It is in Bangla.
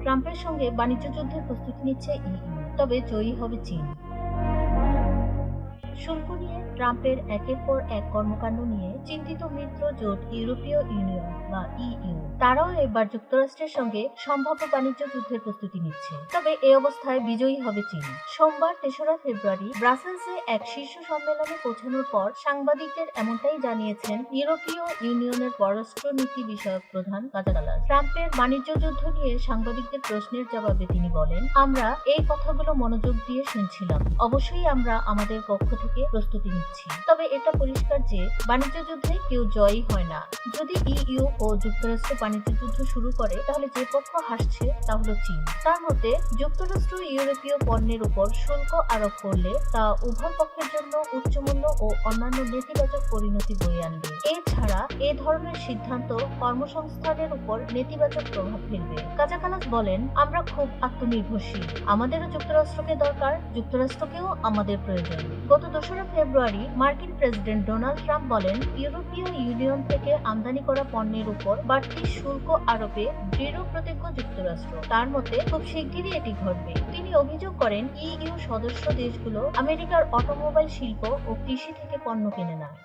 ট্রাম্পের সঙ্গে বাণিজ্য যুদ্ধের প্রস্তুতি নিচ্ছে ইইউ তবে জয়ী হবে চীন। শুল্ক নিয়ে ট্রাম্পের একের পর এক কর্মকাণ্ড নিয়ে চিন্তিত মিত্র জোট ইউরোপীয় ইউনিয়ন বা ইইউ। তারাও এবার যুক্তরাষ্ট্রের সঙ্গে সম্ভাব্য বাণিজ্য যুদ্ধের প্রস্তুতি নিচ্ছে। তবে এই অবস্থায় বিজয়ী হবে চীন। সোমবার তেসরা ফেব্রুয়ারি ব্রাসেলসে এক শীর্ষ সম্মেলনে পৌঁছানোর পর সাংবাদিকদের এমনটাই জানিয়েছেন ইউরোপীয় ইউনিয়নের পররাষ্ট্রনীতি বিষয়ক প্রধান কাজাকালাস ট্রাম্পের বাণিজ্য যুদ্ধ নিয়ে সাংবাদিকদের প্রশ্নের জবাবে তিনি বলেন, আমরা এই কথাগুলো মনোযোগ দিয়ে শুনছিলাম। অবশ্যই আমরা আমাদের পক্ষ থেকে প্রস্তুতি নিচ্ছে। তবে এটা পরিষ্কার যে বাণিজ্য যুদ্ধে কেউ জয়ী হয় না। যদি ইইউ ও যুক্তরাষ্ট্র বাণিজ্য যুদ্ধ শুরু করে, তাহলে যে পক্ষ হাসছে, তা হলো চীন। তার মতে, যুক্তরাষ্ট্র ইউরোপীয় পণ্যের উপর শুল্ক আরোপ করলে তা উভয় পক্ষের জন্য উচ্চমূল্য ও অন্যান্য নেতিবাচক পরিণতি বয়ে আনবে। এছাড়া, এ ধরনের সিদ্ধান্ত কর্মসংস্থানের উপর নেতিবাচক প্রভাব ফেলবে। কাজাকালাস বলেন, আমরা খুব আত্মনির্ভরশীল। আমাদেরও যুক্তরাষ্ট্রকে দরকার, যুক্তরাষ্ট্রকেও আমাদের প্রয়োজন। গত দোসরা ফেব্রুয়ারি মার্কিন প্রেসিডেন্ট ডোনাল্ড ট্রাম্প বলেন, ইউরোপীয় ইউনিয়ন থেকে আমদানি করা পণ্যের উপর বাড়তি শুল্ক আরোপে দৃঢ় প্রতিজ্ঞ যুক্তরাষ্ট্র। তার মতে, খুব শিগগিরই এটি ঘটবে। তিনি অভিযোগ করেন, ইইউ সদস্য দেশগুলো আমেরিকার অটোমোবাইল শিল্প ও কৃষি থেকে পণ্য কিনে নেয়